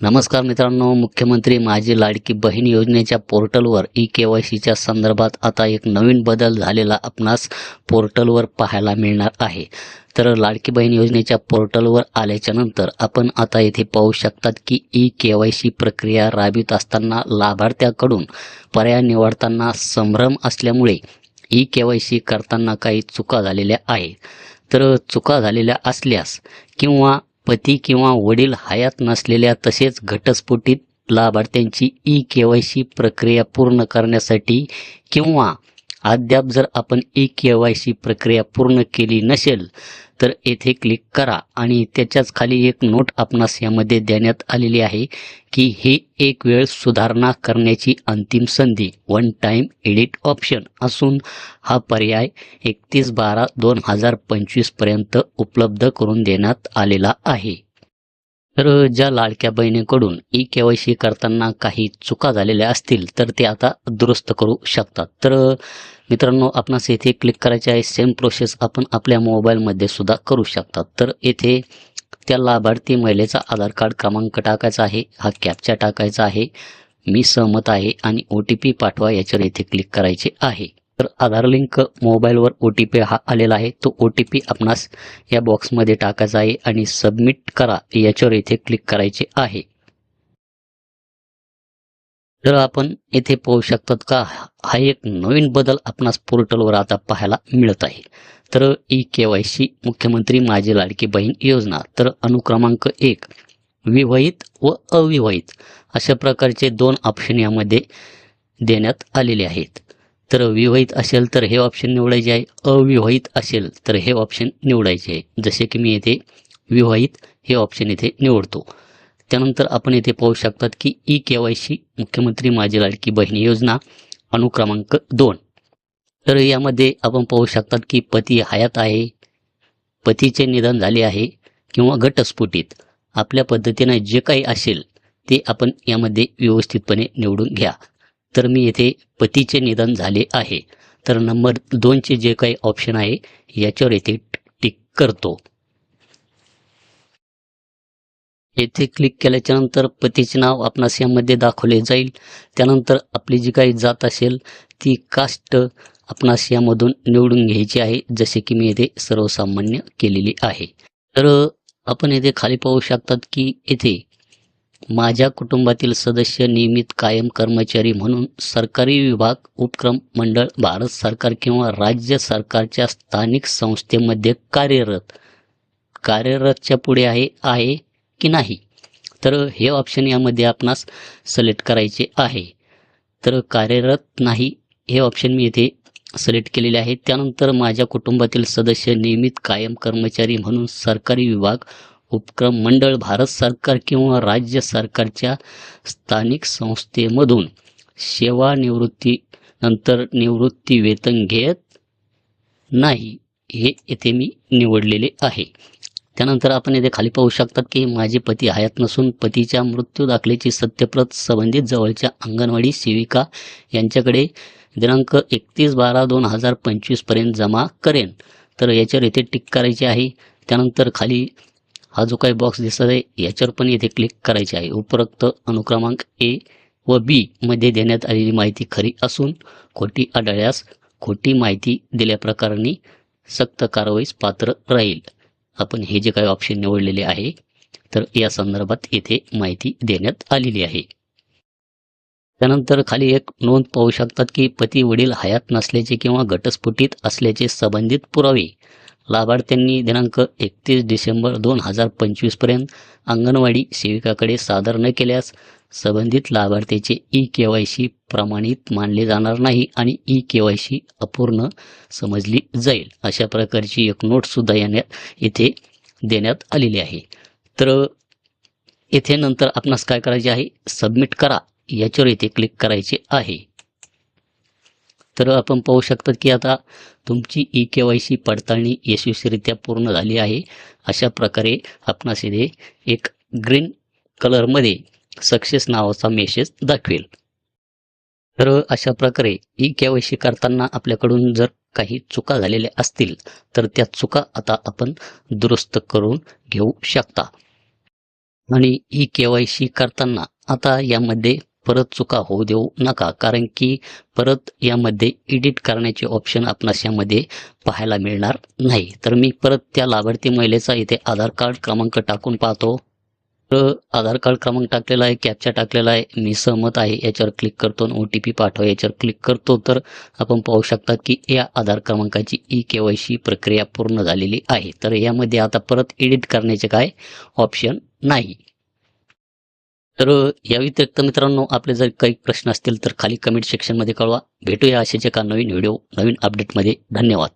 नमस्कार मित्रांनो मुख्यमंत्री माझी लाडकी बहीण योजनेच्या पोर्टलवर ई के वाय सीच्या संदर्भात आता एक नवीन बदल झालेला आपणास पोर्टलवर पाहायला मिळणार आहे. तर लाडकी बहीण योजनेच्या पोर्टलवर आल्याच्यानंतर आपण आता येथे पाहू शकतात की ई के वाय सी प्रक्रिया राबवित असताना लाभार्थ्याकडून पर्याय निवडताना संभ्रम असल्यामुळे ई के वाय सी करताना काही चुका झालेल्या आहे तर चुका झालेल्या असल्यास किंवा पती किंवा वडील हयात नसलेल्या तसेच घटस्फोटित लाभार्थ्यांची ई के वाय सी प्रक्रिया पूर्ण करण्यासाठी किंवा अद्याप जर आपण ई के वाय सी प्रक्रिया पूर्ण केली नसेल तर येथे क्लिक करा आणि त्याच्याच खाली एक नोट आपणास यामध्ये देण्यात आलेली आहे की ही एक वेळ सुधारणा करण्याची अंतिम संधी वन टाईम एडिट ऑप्शन असून हा पर्याय एकतीस बारा दोन हजार पंचवीसपर्यंत उपलब्ध करून देण्यात आलेला आहे. तर ज्या लाडक्या बहिणीकडून ई के वाय सी करताना काही चुका झालेल्या असतील तर ते आता दुरुस्त करू शकतात. तर मित्रांनो आपणास येथे क्लिक करायचे आहे. सेम प्रोसेस आपण आपल्या मोबाईलमध्ये सुद्धा करू शकतात. तर येथे त्या लाभार्थी महिलेचा आधार कार्ड क्रमांक टाकायचा आहे. हा कॅपचा टाकायचा आहे. मी सहमत आहे आणि ओ टी पी पाठवा याच्यावर येथे क्लिक करायचे आहे. तर आधार लिंक मोबाईलवर ओ टी पी हा आलेला आहे. तो ओ टी पी आपणास या बॉक्समध्ये टाकायचा आहे आणि सबमिट करा. याच्यावर येथे क्लिक करायचे आहे. तर आपण येथे पाहू शकतात का हा एक नवीन बदल आपणास पोर्टलवर आता पाहायला मिळत आहे. तर ई के वाय सी मुख्यमंत्री माझी लाडकी बहीण योजना. तर अनुक्रमांक एक विवाहित व अविवाहित अशा प्रकारचे दोन ऑप्शन यामध्ये देण्यात आलेले आहेत. तर विवाहित असेल तर हे ऑप्शन निवडायचे आहे. अविवाहित असेल तर हे ऑप्शन निवडायचे आहे. जसे की मी येथे विवाहित हे ऑप्शन येथे निवडतो. त्यानंतर आपण येथे पाहू शकतात की ई के वाय सी मुख्यमंत्री माझी लाडकी बहीण योजना अनुक्रमांक दोन. तर यामध्ये आपण पाहू शकतात की पती हयात आहे पतीचे निधन झाले आहे किंवा घटस्फोटित. आपल्या पद्धतीनं जे काही असेल ते आपण यामध्ये व्यवस्थितपणे निवडून घ्या. तर मी येथे पतीचे निधन झाले आहे. तर नंबर दोनचे जे काही ऑप्शन आहे याच्यावर येथे टिक करतो. येथे क्लिक केल्याच्यानंतर पतीचे नाव आपणास यामध्ये दाखवले जाईल. त्यानंतर आपली जी काही जात असेल ती कास्ट आपणास यामधून निवडून घ्यायची आहे जसे की मी येथे सर्वसामान्य केलेली आहे. तर आपण येथे खाली पाहू शकतात की येथे माझ्या कुटुंबातील सदस्य नियमित कायम कर्मचारी म्हणून सरकारी विभाग उपक्रम मंडळ भारत सरकार किंवा राज्य सरकारच्या स्थानिक संस्थेमध्ये कार्यरत. कार्यरतच्या पुढे आहे आहे की नाही? तर हे ऑप्शन यामध्ये आपणास सिलेक्ट करायचे आहे. तर कार्यरत नाही हे ऑप्शन मी इथे सिलेक्ट केलेले आहे. त्यानंतर माझ्या कुटुंबातील सदस्य नियमित कायम कर्मचारी म्हणून सरकारी विभाग उपक्रम मंडळ भारत सरकार किंवा राज्य सरकारच्या स्थानिक संस्थेमधून सेवानिवृत्ती नंतर निवृत्ती वेतन घेत नाही हे येथे मी निवडलेले आहे. त्यानंतर आपण येथे खाली पाहू शकतात की माझे पती हयात नसून पतीच्या मृत्यू दाखल्याची सत्यप्रत संबंधित जवळच्या अंगणवाडी सेविका यांच्याकडे दिनांक एकतीस बारा दोन हजार पंचवीसपर्यंत जमा करेन. तर याच्यावर येथे टिक करायची आहे. त्यानंतर खाली हा जो काही बॉक्स दिसत आहे याच्यावर पण येथे क्लिक करायचे आहे. उपरोक्त अनुक्रमांक ए व बी मध्ये देण्यात आलेली माहिती खरी असून खोटी आढळल्यास खोटी माहिती दिल्याप्रकरणी सक्त कारवाईस पात्र राहील. आपण हे जे काही ऑप्शन निवडलेले आहे तर या संदर्भात येथे माहिती देण्यात आलेली आहे. त्यानंतर खाली एक नोंद पाहू शकतात की पती वडील हयात नसल्याचे किंवा घटस्फोटित असल्याचे संबंधित पुरावे लाभार्थ्यांनी दिनांक एकतीस डिसेंबर दोन हजार पंचवीसपर्यंत अंगणवाडी सेविकाकडे सादर न केल्यास संबंधित लाभार्थ्याचे ई के वाय सी प्रमाणित मानले जाणार नाही आणि ई के वाय सी अपूर्ण समजली जाईल अशा प्रकारची एक नोटसुद्धा येण्यात येथे देण्यात आलेली आहे. तर येथे नंतर आपणास काय करायचे आहे? सबमिट करा. याच्यावर येथे क्लिक करायचे आहे. तर आपण पाहू शकतात की आता तुमची ई के वाय सी पडताळणी यशस्वीरित्या पूर्ण झाली आहे. अशा प्रकारे आपणास इथे एक ग्रीन कलरमध्ये सक्सेस नावाचा मेसेज दाखवेल. तर अशा प्रकारे ई के वाय सी करताना आपल्याकडून जर काही चुका झालेल्या असतील तर त्या चुका आता आपण दुरुस्त करून घेऊ शकता. आणि ई के वाय सी करताना आता यामध्ये परत चुका होऊ देऊ नका. कारण की परत यामध्ये एडिट करण्याचे ऑप्शन आपणास यामध्ये पाहायला मिळणार नाही. तर मी परत त्या लाभार्थी महिलेचा इथे आधार कार्ड क्रमांक टाकून पाहतो. तर आधार कार्ड क्रमांक टाकलेला आहे कॅपचा टाकलेला आहे. मी सहमत आहे याच्यावर क्लिक करतो ओ टी पी पाठवा. याच्यावर क्लिक करतो तर आपण पाहू शकतात की या आधार क्रमांकाची ई के वाय सी प्रक्रिया पूर्ण झालेली आहे. तर यामध्ये आता परत एडिट करण्याचे काय ऑप्शन नाही. तर या व्यतिरिक्त मित्रांनो आपले जर काही प्रश्न असतील तर खाली कमेंट सेक्शनमध्ये कळवा. भेटूया अशाच एका नवीन व्हिडिओ नवीन अपडेटमध्ये धन्यवाद.